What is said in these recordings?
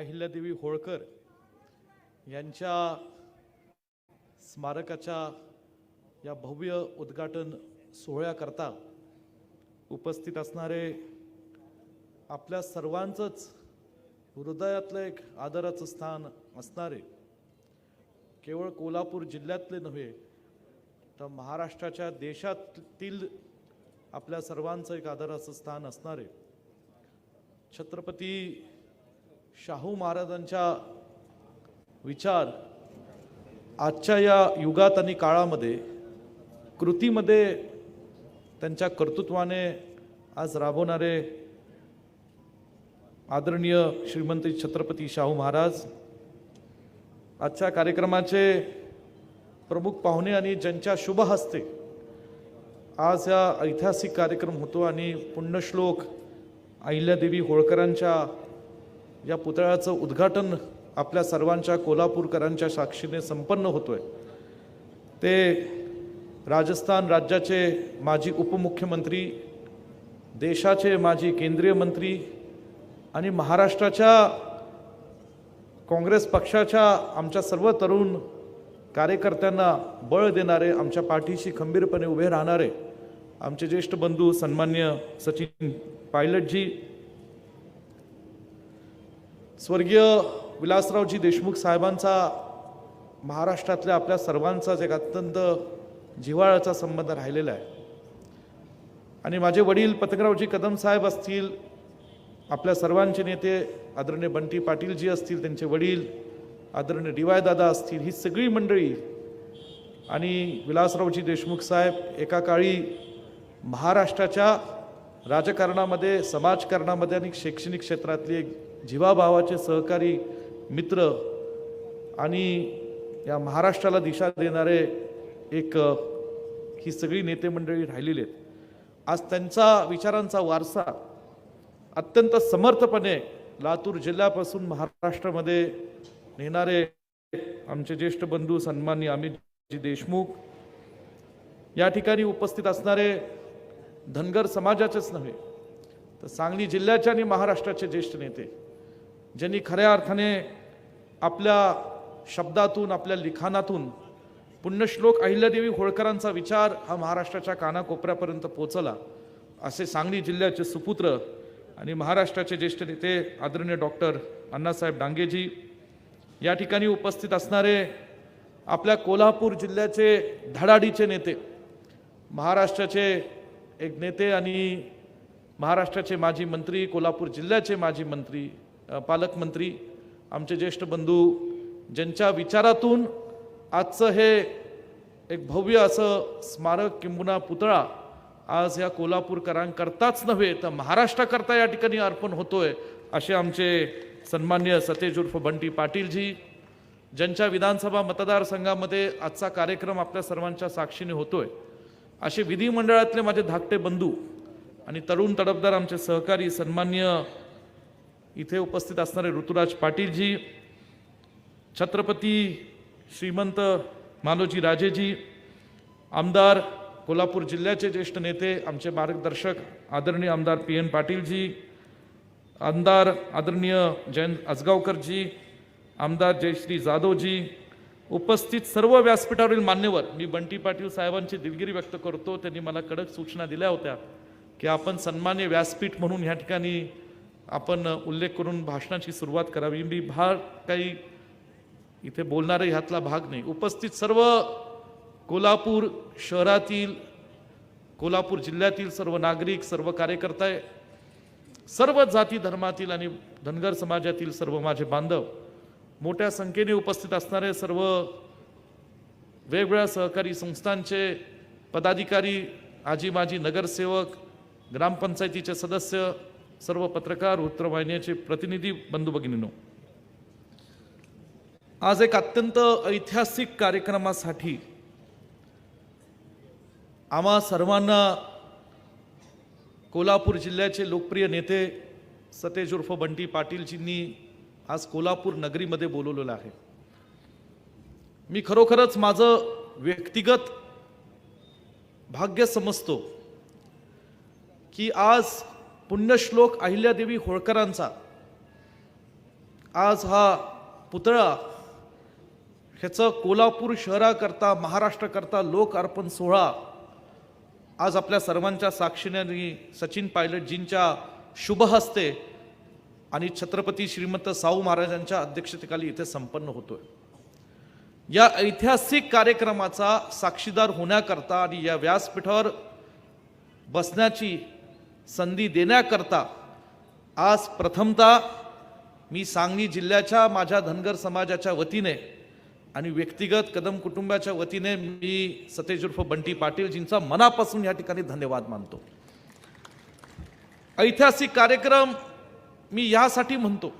अहिल्यादेवी होळकर यांच्या स्मारकाच्या या भव्य उद्घाटन सोहळ्याकरता उपस्थित असणारे आपल्या सर्वांचंच हृदयातलं एक आदराचं स्थान असणारे केवळ कोल्हापूर जिल्ह्यातले नव्हे तर महाराष्ट्राच्या देशातील आपल्या सर्वांचं एक आदराचं स्थान असणारे छत्रपती शाहू महाराजांच्या विचार आजच्या या युगात आणि काळामध्ये कृतीमध्ये त्यांच्या कर्तृत्वाने आज राबवणारे आदरणीय श्रीमंत छत्रपती शाहू महाराज आजच्या कार्यक्रमाचे प्रमुख पाहुणे आणि ज्यांच्या शुभ हस्ते आज हा ऐतिहासिक कार्यक्रम होतो आणि पुण्यश्लोक अहिल्यादेवी होळकरांच्या या पुतळ्याचं उद्घाटन आपल्या सर्वांच्या कोल्हापूरकरांच्या साक्षीने संपन्न होतोय. ते राजस्थान राज्याचे माजी उपमुख्यमंत्री देशाचे माजी केंद्रीय मंत्री आणि महाराष्ट्राच्या काँग्रेस पक्षाच्या आमच्या सर्व तरुण कार्यकर्त्यांना बळ देणारे आमच्या पाठीशी खंबीरपणे उभे राहणारे आमचे ज्येष्ठ बंधू सन्मान्य सचिन पायलटजी स्वर्गीय विलासरावजी देशमुख साहेबांचा महाराष्ट्रातल्या आपल्या सर्वांचाच एक अत्यंत जिव्हाळ्याचा संबंध राहिलेला आहे. आणि माझे वडील पतंगरावजी कदम साहेब असतील आपल्या सर्वांचे नेते आदरणीय बंटी पाटीलजी असतील त्यांचे वडील आदरणीय डी वाय दादा असतील ही सगळी मंडळी आणि विलासरावजी देशमुख साहेब एका काळी महाराष्ट्राच्या राजकारणामध्ये समाजकारणामध्ये आणि शैक्षणिक क्षेत्रातले एक जीवाभावाचे सहकारी मित्र आणि या महाराष्ट्राला दिशा देणारे एक ही सगळी नेते मंडळी राहिलेली आहेत. आज त्यांचा विचारांचा वारसा अत्यंत समर्थपणे लातूर जिल्ह्यापासून महाराष्ट्रामध्ये नेणारे आमचे ज्येष्ठ बंधू सन्मान्य अमितजी देशमुख या ठिकाणी उपस्थित असणारे धनगर समाजाचेच नव्हे तर सांगली जिल्ह्याचे आणि महाराष्ट्राचे ज्येष्ठ नेते ज्यांनी खऱ्या अर्थाने आपल्या शब्दातून आपल्या लिखाणातून पुण्यश्लोक अहिल्यादेवी होळकरांचा विचार हा महाराष्ट्राच्या कानाकोपऱ्यापर्यंत पोचला असे सांगली जिल्ह्याचे सुपुत्र आणि महाराष्ट्राचे ज्येष्ठ नेते आदरणीय डॉक्टर अण्णासाहेब डांगेजी या ठिकाणी उपस्थित असणारे आपल्या कोल्हापूर जिल्ह्याचे धडाडीचे नेते महाराष्ट्राचे एक नेते आणि महाराष्ट्राचे माजी मंत्री कोल्हापूर जिल्ह्याचे माजी मंत्री पालकमंत्री आमचे ज्येष्ठ बंधू ज्यांच्या विचारातून आजचं हे एक भव्य असं स्मारक किंबुना पुतळा आज या कोल्हापूरकरांकरताच नव्हे तर महाराष्ट्राकरता या ठिकाणी अर्पण होतोय असे आमचे सन्मान्य सतेज उर्फ बंटी पाटीलजी ज्यांच्या विधानसभा मतदारसंघामध्ये आजचा कार्यक्रम आपल्या सर्वांच्या साक्षीने होतोय. असे विधिमंडळातले माझे धाकटे बंधू आणि तरुण तडफदार आमचे सहकारी सन्मान्य इथे उपस्थित असणारे ऋतुराज पाटीलजी छत्रपती श्रीमंत मालोजी राजेजी आमदार कोल्हापूर जिल्ह्याचे ज्येष्ठ नेते आमचे मार्गदर्शक आदरणीय आमदार पी एन पाटीलजी आमदार आदरणीय जयंत आजगावकरजी आमदार जयश्री जाधवजी उपस्थित सर्व व्यासपीठावरील मान्यवर मी बंटी पाटील साहेबांची दिलगिरी व्यक्त करतो त्यांनी मला कडक सूचना दिल्या होत्या की आपण सन्मान्य व्यासपीठ म्हणून ह्या ठिकाणी आपण उल्लेख करून भाषणाची सुरुवात करावी. मी भाग काही इथे बोलणारे ह्यातला भाग नाही. उपस्थित सर्व कोल्हापूर शहरातील कोल्हापूर जिल्ह्यातील सर्व नागरिक सर्व कार्यकर्ता सर्व जाती धर्मातील आणि धनगर समाजातील सर्व माझे बांधव मोठ्या संख्येने उपस्थित असणारे सर्व वेगवेगळ्या सहकारी संस्थांचे पदाधिकारी आजी माजी नगरसेवक ग्रामपंचायतीचे सदस्य सर्व पत्रकार वृत्तवाहिन्याचे प्रतिनिधी बंधू भगिनीनो. आज एक अत्यंत ऐतिहासिक कार्यक्रमासाठी आम्हा सर्वांना कोल्हापूर जिल्ह्याचे लोकप्रिय नेते सतेज उर्फ बंटी पाटीलजींनी आज कोल्हापूर नगरीमध्ये बोलवलेलं आहे. मी खरोखरच माझं व्यक्तिगत भाग्य समजतो की आज पुण्यश्लोक अहिल्यादेवी होळकरांचा. आज हा पुतळा ह्याचं कोल्हापूर शहराकरता महाराष्ट्राकरता लोक अर्पण सोहळा आज आपल्या सर्वांच्या साक्षीने सचिन पायलटजींच्या शुभ हस्ते आणि छत्रपती श्रीमंत साहू महाराजांच्या अध्यक्षतेखाली इथे संपन्न होतोय. या ऐतिहासिक कार्यक्रमाचा साक्षीदार होण्याकरता आणि या व्यासपीठावर बसण्याची संधी देण्याकरता. आज प्रथमतः मी सांगली जिल्ह्याच्या माझ्या धनगर समाजाच्या वतीने आणि व्यक्तिगत कदम कुटुंबाच्या वतीने मी सतेज उर्फ बंटी पाटीलजींचा मनापासून या ठिकाणी धन्यवाद मानतो. ऐतिहासिक कार्यक्रम मी यासाठी म्हणतो.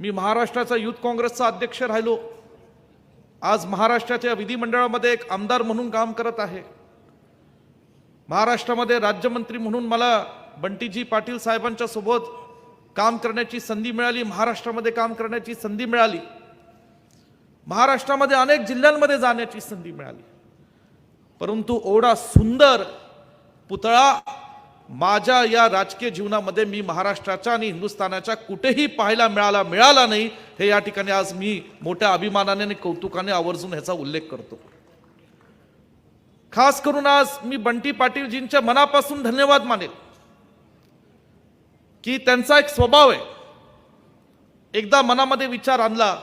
मी महाराष्ट्राचा युथ काँग्रेसचा अध्यक्ष राहिलो. आज महाराष्ट्राच्या विधिमंडळामध्ये एक आमदार म्हणून काम करत आहे. महाराष्ट्रामध्ये राज्यमंत्री म्हणून मला बंटीजी पाटील साहेबांच्या सोबत काम करण्याची संधी मिळाली महाराष्ट्रामध्ये काम करण्याची संधी मिळाली. महाराष्ट्रामध्ये अनेक जिल्ह्यांमध्ये जाण्याची संधी मिळाली. परंतु एवढा सुंदर पुतळा माझ्या या राजकीय जीवनामध्ये मी महाराष्ट्राच्या आणि हिंदुस्थानाच्या कुठेही पाहायला मिळाला मिळाला नाही हे या ठिकाणी आज मी मोठ्या अभिमानाने आणि कौतुकाने आवर्जून ह्याचा उल्लेख करतो. खास करून आज मी बंटी पाटीलजींच्या मनापासून धन्यवाद मानेल की त्यांचा एक स्वभाव आहे. एकदा मनामध्ये विचार आणला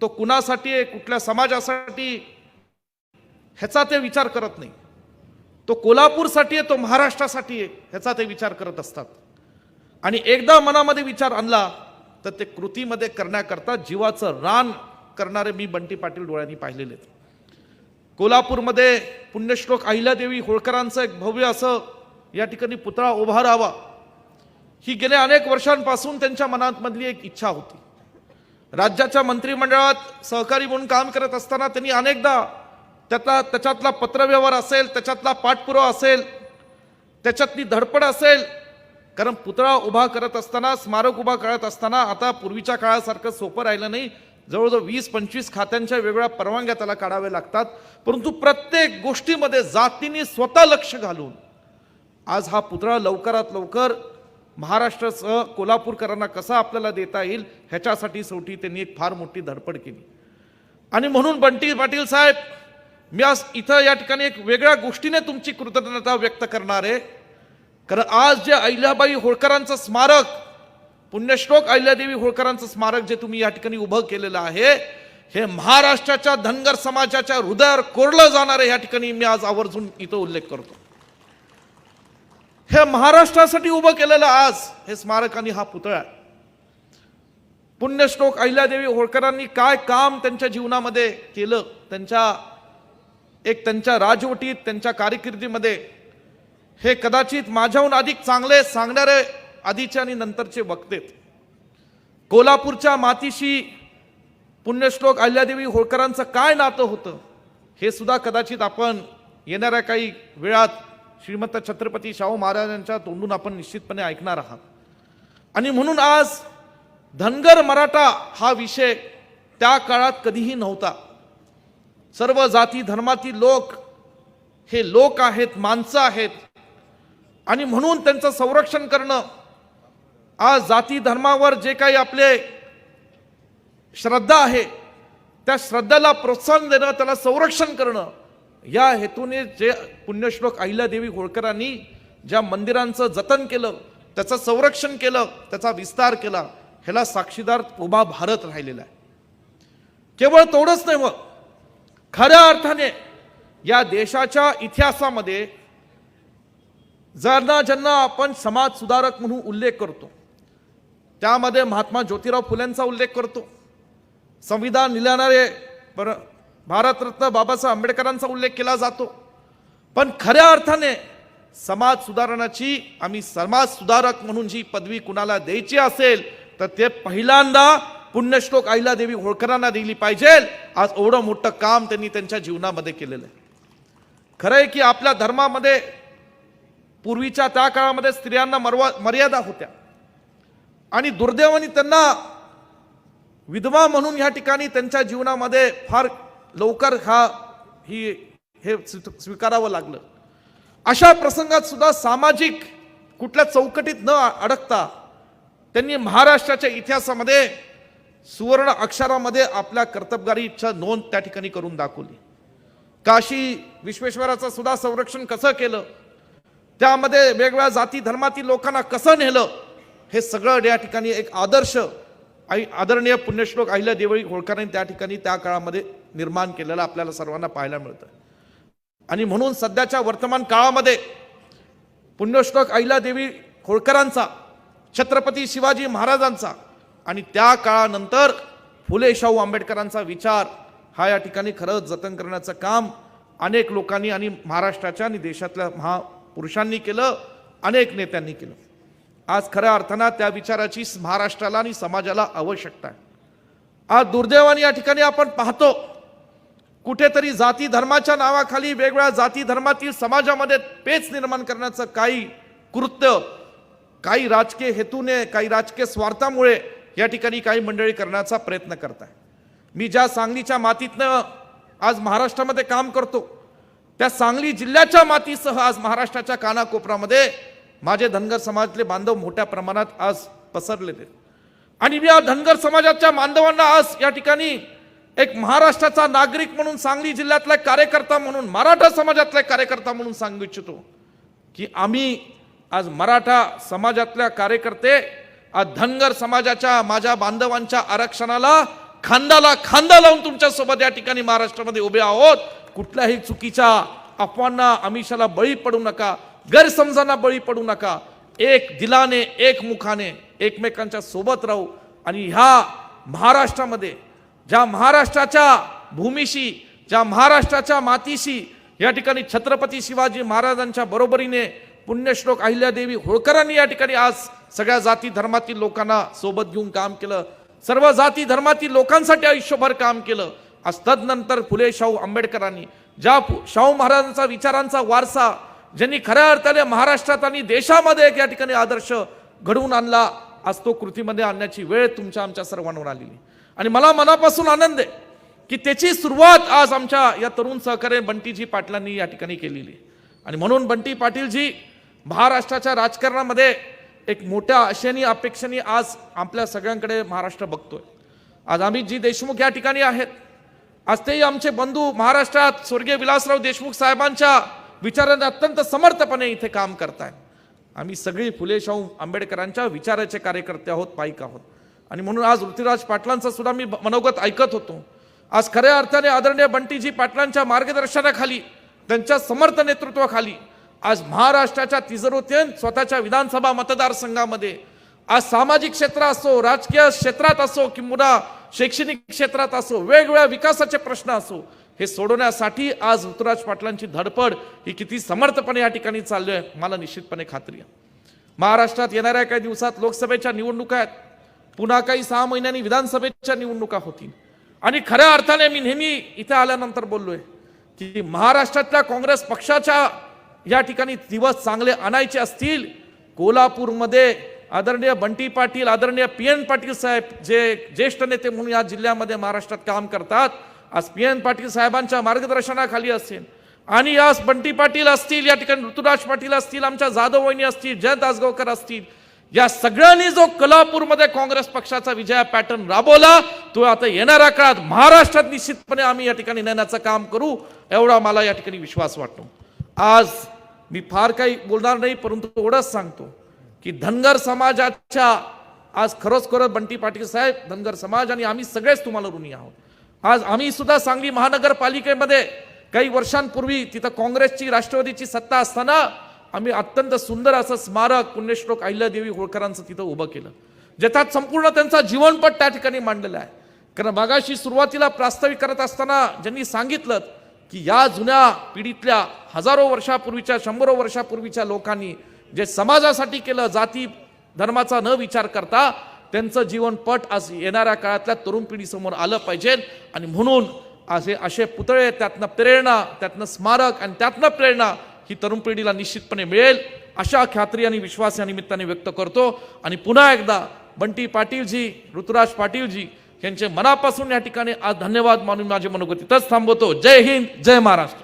तो कुणासाठी आहे कुठल्या समाजासाठी ह्याचा ते विचार करत नाही. तो कोल्हापूरसाठी आहे तो महाराष्ट्रासाठी आहे ह्याचा ते विचार करत असतात. आणि एकदा मनामध्ये विचार आणला तर ते कृतीमध्ये करण्याकरता जीवाचं रान करणारे मी बंटी पाटील डोळ्यांनी पाहिलेले आहेत. कोल्हापूरमध्ये पुण्यश्लोक अहिल्यादेवी होळकरांचं एक भव्य असं या ठिकाणी पुतळा उभा राहावा. ही गेल्या अनेक वर्षांपासून त्यांच्या मनातमधली एक इच्छा होती. राज्याच्या मंत्रिमंडळात सहकारी म्हणून काम करत असताना त्यांनी अनेकदा त्यातला त्याच्यातला पत्रव्यवहार असेल त्याच्यातला पाठपुरावा असेल त्याच्यातली धडपड असेल कारण पुतळा उभा करत असताना स्मारक उभा करत असताना आता पूर्वीच्या काळासारखं सोपं राहिलं नाही. जवळजवळ वीस पंचवीस खात्यांच्या वेगवेगळ्या परवानग्या त्याला काढाव्या लागतात. परंतु प्रत्येक गोष्टीमध्ये जातीने स्वतः लक्ष घालून आज हा पुतळा लवकरात लवकर महाराष्ट्रासह कोल्हापूरकरांना कसा आपल्याला देता येईल ह्याच्यासाठी शेवटी त्यांनी एक फार मोठी धडपड केली. आणि म्हणून बंटी पाटील साहेब मी आज इथं या ठिकाणी एक वेगळ्या गोष्टीने तुमची कृतज्ञता व्यक्त करणार आहे. कारण आज जे अहिल्याबाई होळकरांचं स्मारक पुण्यश्लोक अहिल्यादेवी होळकरांचं स्मारक जे तुम्ही या ठिकाणी उभं केलेलं आहे हे महाराष्ट्राच्या धनगर समाजाच्या हृदयावर कोरलं जाणारं या ठिकाणी मी आज आवर्जून इथं उल्लेख करतो हे महाराष्ट्रासाठी उभं केलेलं आज हे स्मारक आणि हा पुतळा आहे. पुण्यश्लोक अहिल्यादेवी होळकरांनी काय काम त्यांच्या जीवनामध्ये केलं त्यांच्या एक त्यांच्या राजवटीत त्यांच्या कारकिर्दीमध्ये हे कदाचित माझ्याहून अधिक चांगले सांगणारे आधीचे आणि नंतरचे वक्तेत. कोल्हापूरच्या मातीशी पुण्यश्लोक अहिल्यादेवी होळकरांचं काय नातं होतं हे सुद्धा कदाचित आपण येणाऱ्या काही वेळात श्रीमंत छत्रपती शाहू महाराजांच्या तोंडून आपण निश्चितपणे ऐकणार आहात. आणि म्हणून आज धनगर मराठा हा विषय त्या काळात कधीही नव्हता. सर्व जाती धर्मातील लोक हे लोक आहेत माणसं आहेत. आणि म्हणून त्यांचं संरक्षण करणं आज जाती धर्मावर जे काही आपले श्रद्धा आहे त्या श्रद्धेला प्रोत्साहन देणं त्याला संरक्षण करणं या हेतूने जे पुण्यश्लोक अहिल्यादेवी होळकरांनी ज्या मंदिरांचं जतन केलं त्याचं संरक्षण केलं त्याचा विस्तार केला ह्याला साक्षीदार उभा भारत राहिलेला आहे. केवळ तेवढंच नाही मग खऱ्या अर्थाने या देशाच्या इतिहासामध्ये ज्यांना ज्यांना आपण समाज सुधारक म्हणून उल्लेख करतो. त्यामध्ये महात्मा ज्योतिराव फुलेंचा उल्लेख करतो. संविधान लिहिणारे पर भारतरत्न बाबासाहेब आंबेडकरांचा उल्लेख केला जातो. पण खऱ्या अर्थाने समाज सुधारणाची आम्ही समाज सुधारक म्हणून जी पदवी कुणाला द्यायची असेल तर ते पहिल्यांदा पुण्यश्लोक अहिल्यादेवी होळकरांना दिली पाहिजे. आज एवढं मोठं काम त्यांनी त्यांच्या जीवनामध्ये केलेलं आहे. खरं आहे की आपल्या धर्मामध्ये पूर्वीच्या त्या काळामध्ये स्त्रियांना मरवा मर्यादा होत्या. आणि दुर्दैवाने त्यांना विधवा म्हणून ह्या ठिकाणी त्यांच्या जीवनामध्ये फार लवकर हा ही हे स्वी- स्वीकारावं लागलं. अशा प्रसंगात सुद्धा सामाजिक कुठल्या चौकटीत न अडकता त्यांनी महाराष्ट्राच्या इतिहासामध्ये सुवर्ण अक्षरामध्ये आपल्या कर्तबगारीच्या नोंद त्या ठिकाणी करून दाखवली. काशी विश्वेश्वराचं सुद्धा संरक्षण कसं केलं? त्यामध्ये वेगवेगळ्या जाती धर्मातील लोकांना कसं नेलं? हे सगळं या ठिकाणी एक आदर्श आई आदरणीय पुण्यश्लोक अहिल्या देवळी होळकरांनी त्या ठिकाणी त्या काळामध्ये निर्माण केलेलं आपल्याला सर्वांना पाहायला मिळतं. आणि म्हणून सध्याच्या वर्तमान काळामध्ये पुण्यश्लोक अहिल्यादेवी होळकरांचा छत्रपती शिवाजी महाराजांचा आणि त्या काळानंतर फुले शाहू आंबेडकरांचा विचार हा या ठिकाणी खरंच जतन करण्याचं काम अनेक लोकांनी आणि महाराष्ट्राच्या आणि देशातल्या महापुरुषांनी केलं अनेक नेत्यांनी केलं. आज खऱ्या अर्थानं त्या विचाराची महाराष्ट्राला आणि समाजाला आवश्यकता आहे. आज दुर्दैवाने या ठिकाणी आपण पाहतो कुठेतरी जाती धर्माच्या नावाखाली वेगवेगळ्या जाती धर्मातील समाजामध्ये पेच निर्माण करण्याचं काही कृत्य काही राजकीय हेतूने काही राजकीय स्वार्थामुळे या ठिकाणी काही मंडळी करण्याचा प्रयत्न करत आहे मी ज्या सांगलीच्या मातीतनं आज महाराष्ट्रामध्ये काम करतो त्या सांगली जिल्ह्याच्या मातीसह आज महाराष्ट्राच्या कानाकोपऱ्यामध्ये माझे धनगर समाजातले बांधव मोठ्या प्रमाणात आज पसरलेले. आणि मी या धनगर समाजाच्या बांधवांना आज या ठिकाणी एक महाराष्ट्राचा नागरिक म्हणून सांगली जिल्ह्यातला कार्यकर्ता म्हणून मराठा समाजातला एक कार्यकर्ता म्हणून सांगू इच्छितो की आम्ही आज मराठा समाजातल्या कार्यकर्ते आज धनगर समाजाच्या माझ्या बांधवांच्या आरक्षणाला खांदाला खांदा लावून तुमच्यासोबत या ठिकाणी महाराष्ट्रामध्ये उभे आहोत. कुठल्याही चुकीच्या अफवांना आमिषाला बळी पडू नका. गैरसमजांना बळी पडू नका. एक दिलाने एक मुखाने एकमेकांच्या सोबत राहू. आणि ह्या महाराष्ट्रामध्ये ज्या महाराष्ट्राच्या भूमीशी ज्या महाराष्ट्राच्या मातीशी या ठिकाणी छत्रपती शिवाजी महाराजांच्या बरोबरीने पुण्यश्लोक अहिल्यादेवी होळकरांनी या ठिकाणी आज सगळ्या जाती धर्मातील लोकांना सोबत घेऊन काम केलं. सर्व जाती धर्मातील लोकांसाठी आयुष्यभर काम केलं. आज तदनंतर फुले शाहू आंबेडकरांनी ज्या फु- शाहू महाराजांचा विचारांचा वारसा ज्यांनी खऱ्या अर्थाने महाराष्ट्रात आणि देशामध्ये एक या ठिकाणी आदर्श घडवून आणला आज तो कृतीमध्ये आणण्याची वेळ तुमच्या आमच्या सर्वांवर आलेली. आणि मला मनापासून आनंद आहे की त्याची सुरुवात आज आमच्या या तरुण सहकारी बंटीजी पाटलांनी या ठिकाणी केलेली. आणि म्हणून बंटी पाटीलजी महाराष्ट्राच्या राजकारणामध्ये एक मोठ्या आशेनी अपेक्षेने आज आपल्या सगळ्यांकडे महाराष्ट्र बघतोय. आज आम्ही जी देशमुख या ठिकाणी आहेत. आज तेही आमचे बंधू महाराष्ट्रात स्वर्गीय विलासराव देशमुख साहेबांच्या विचाराने अत्यंत समर्थपणे इथे काम करताय आम्ही सगळी फुले शाहू आंबेडकरांच्या विचाराचे कार्यकर्ते आहोत पाईक आहोत. आणि म्हणून आज ऋतुराज पाटलांचं सुद्धा मी मनोगत ऐकत होतो. आज खऱ्या अर्थाने आदरणीय बंटीजी पाटलांच्या मार्गदर्शनाखाली त्यांच्या समर्थ नेतृत्वाखाली आज महाराष्ट्राच्या तिजोरीतून स्वतःच्या विधानसभा मतदारसंघामध्ये आज सामाजिक क्षेत्र असो राजकीय क्षेत्रात असो किंवा शैक्षणिक क्षेत्रात असो वेगवेगळ्या विकासाचे प्रश्न असो हे सोडवण्यासाठी आज ऋतुराज पाटलांची धडपड ही किती समर्थपणे या ठिकाणी चालली आहे मला निश्चितपणे खात्री आहे. महाराष्ट्रात येणाऱ्या काही दिवसात लोकसभेच्या निवडणुका आहेत. पुन्हा काही सहा महिन्यांनी विधानसभेच्या निवडणुका होतील. आणि खऱ्या अर्थाने मी नेहमी इथे आल्यानंतर बोललोय की महाराष्ट्रातल्या काँग्रेस पक्षाच्या या ठिकाणी दिवस चांगले आणायचे असतील. कोल्हापूरमध्ये आदरणीय बंटी पाटील आदरणीय पी एन पाटील साहेब जे ज्येष्ठ नेते म्हणून या जिल्ह्यामध्ये महाराष्ट्रात काम करतात. आज पी एन पाटील साहेबांच्या मार्गदर्शनाखाली असेल आणि आज बंटी पाटील असतील या ठिकाणी ऋतुराज पाटील असतील आमच्या जाधव वहिनी असतील जयंत आसगावकर असतील या सगळ्यांनी जो कोल्हापूरमध्ये काँग्रेस पक्षाचा विजया पॅटर्न राबवला तो आता येणाऱ्या काळात महाराष्ट्रात निश्चितपणे आम्ही या ठिकाणी नेण्याचं काम करू एवढा मला या ठिकाणी विश्वास वाटतो. आज मी फार काही बोलणार नाही परंतु एवढंच सांगतो की धनगर समाजाच्या आज खरंच खरोच बंटी पाटील साहेब धनगर समाज आणि आम्ही सगळेच तुम्हाला ऋणी आहोत. आज आम्ही सुद्धा सांगली महानगरपालिकेमध्ये काही वर्षांपूर्वी तिथं काँग्रेसची राष्ट्रवादीची सत्ता असताना आम्ही अत्यंत सुंदर असं स्मारक पुण्यश्लोक अहिल्यादेवी होळकरांचं तिथं उभं केलं. ज्याच्यात संपूर्ण त्यांचा जीवनपट त्या ठिकाणी मांडलेला आहे. कारण मागाशी सुरुवातीला प्रास्ताविक करत असताना ज्यांनी सांगितलं की या जुन्या पिढीतल्या हजारो वर्षापूर्वीच्या शंभरो वर्षापूर्वीच्या लोकांनी जे समाजासाठी केलं जाती धर्माचा न विचार करता त्यांचं जीवनपट आज येणाऱ्या काळातल्या तरुण पिढीसमोर आलं पाहिजे. आणि म्हणून असे असे पुतळे त्यातनं प्रेरणा त्यातनं स्मारक आणि त्यातनं प्रेरणा ही तरुण पिढीला निश्चितपणे मिळेल. अशा खात्री आणि विश्वास या निमित्ताने व्यक्त करतो. आणि पुन्हा एकदा बंटी पाटीलजी ऋतुराज पाटीलजी यांचे मनापासून या ठिकाणी आज धन्यवाद मानून माझे मनोगत इथंच थांबवतो. जय हिंद जय महाराष्ट्र.